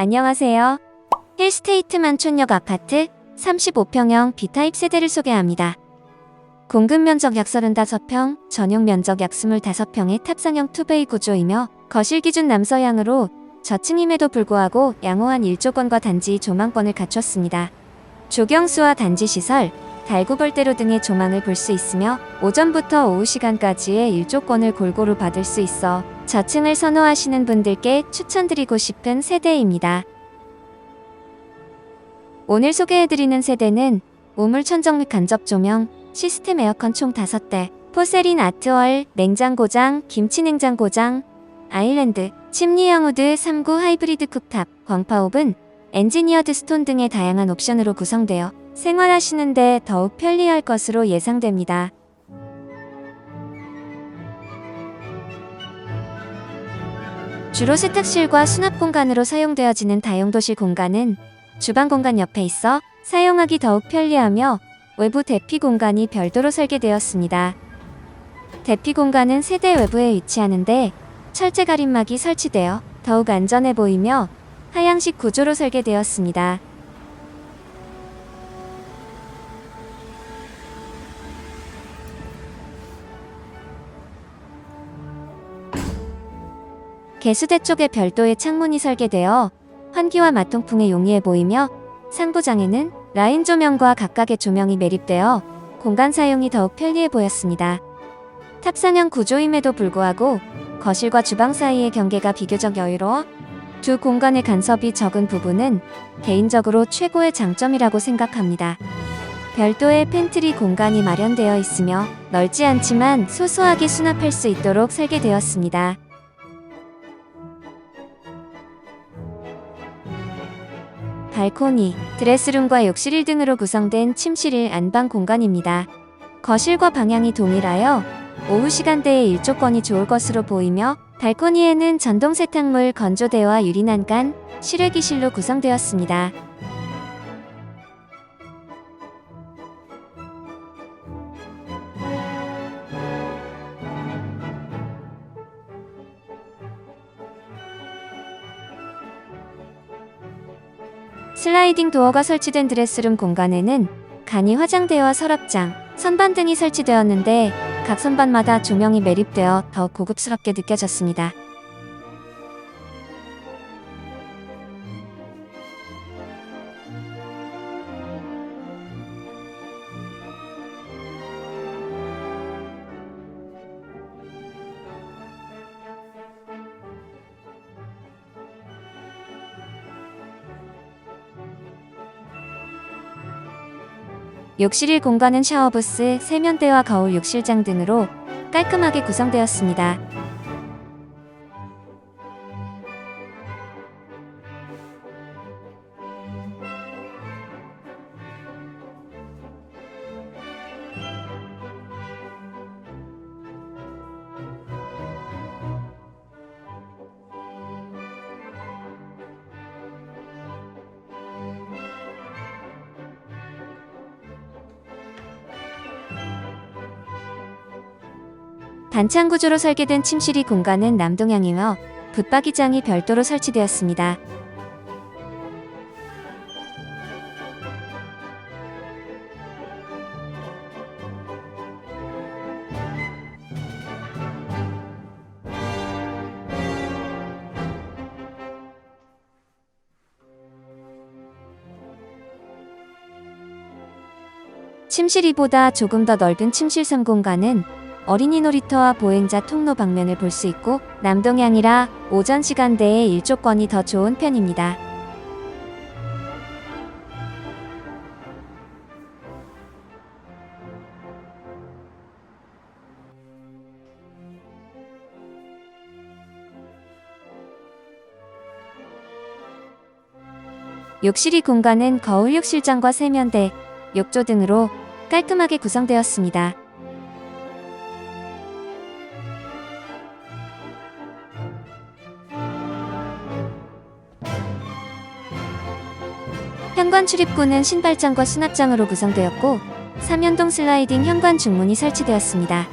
안녕하세요. 힐스테이트 만촌역 아파트 35평형 B타입 세대를 소개합니다. 공급 면적 약 35평, 전용 면적 약 25평의 탑상형 투베이 구조이며 거실 기준 남서향으로 저층임에도 불구하고 양호한 일조권과 단지 조망권을 갖췄습니다. 조경수와 단지 시설, 달구벌대로 등의 조망을 볼 수 있으며 오전부터 오후 시간까지의 일조권을 골고루 받을 수 있어 저층을 선호하시는 분들께 추천드리고 싶은 세대입니다. 오늘 소개해드리는 세대는 우물 천정 및 간접 조명, 시스템 에어컨 총 5대, 포세린 아트월, 냉장고장, 김치 냉장고장, 아일랜드, 침리형 우드 3구 하이브리드 쿡탑, 광파 오븐, 엔지니어드 스톤 등의 다양한 옵션으로 구성되어 생활하시는데 더욱 편리할 것으로 예상됩니다. 주로 세탁실과 수납 공간으로 사용되어지는 다용도실 공간은 주방 공간 옆에 있어 사용하기 더욱 편리하며 외부 대피 공간이 별도로 설계되었습니다. 대피 공간은 세대 외부에 위치하는데 철제 가림막이 설치되어 더욱 안전해 보이며 하향식 구조로 설계되었습니다. 개수대 쪽에 별도의 창문이 설계되어 환기와 마통풍에 용이해 보이며 상부장에는 라인 조명과 각각의 조명이 매립되어 공간 사용이 더욱 편리해 보였습니다. 탑상형 구조임에도 불구하고 거실과 주방 사이의 경계가 비교적 여유로워 두 공간의 간섭이 적은 부분은 개인적으로 최고의 장점이라고 생각합니다. 별도의 팬트리 공간이 마련되어 있으며 넓지 않지만 소소하게 수납할 수 있도록 설계되었습니다. 발코니, 드레스룸과 욕실 1등으로 구성된 침실 안방 공간입니다. 거실과 방향이 동일하여 오후 시간대에 일조권이 좋을 것으로 보이며 발코니에는 전동 세탁물 건조대와 유리난간, 실외기실로 구성되었습니다. 슬라이딩 도어가 설치된 드레스룸 공간에는 간이 화장대와 서랍장, 선반 등이 설치되었는데 각 선반마다 조명이 매립되어 더욱 고급스럽게 느껴졌습니다. 욕실 1 공간은 샤워부스, 세면대와 거울 욕실장 등으로 깔끔하게 구성되었습니다. 반찬 구조로 설계된 침실이 공간은 남동향이며 붙박이장이 별도로 설치되었습니다. 침실 2보다 조금 더 넓은 침실 3 공간은 어린이 놀이터와 보행자 통로 방면을 볼 수 있고 남동향이라 오전 시간대에 일조권이 더 좋은 편입니다. 욕실이 공간은 거울 욕실장과 세면대, 욕조 등으로 깔끔하게 구성되었습니다. 현관 출입구는 신발장과 수납장으로 구성되었고 3연동 슬라이딩 현관 중문이 설치되었습니다.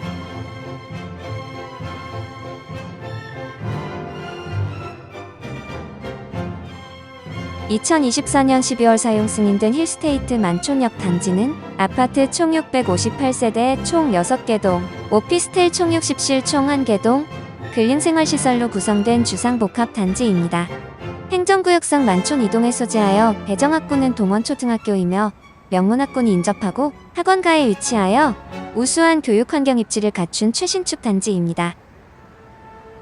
2024년 12월 사용 승인된 힐스테이트 만촌역 단지는 아파트 총 658세대 총 6개 동, 오피스텔 총 60실 총 1개 동, 근린생활시설로 구성된 주상복합 단지입니다. 행정구역상 만촌 이동에 소재하여 배정학구는 동원초등학교이며 명문학군이 인접하고 학원가에 위치하여 우수한 교육환경 입지를 갖춘 최신축 단지입니다.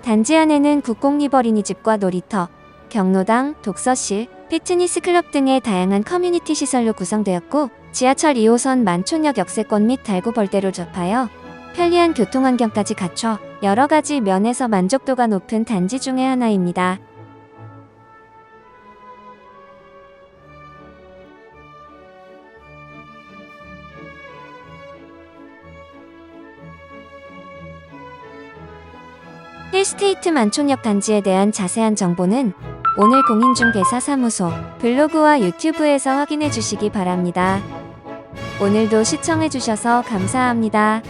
단지 안에는 국공립 어린이집과 놀이터, 경로당, 독서실, 피트니스 클럽 등의 다양한 커뮤니티 시설로 구성되었고 지하철 2호선 만촌역 역세권 및 달구벌대로 접하여 편리한 교통환경까지 갖춰 여러 가지 면에서 만족도가 높은 단지 중의 하나입니다. 힐스테이트 만촌역 단지에 대한 자세한 정보는 오늘 공인중개사 사무소 블로그와 유튜브에서 확인해 주시기 바랍니다. 오늘도 시청해 주셔서 감사합니다.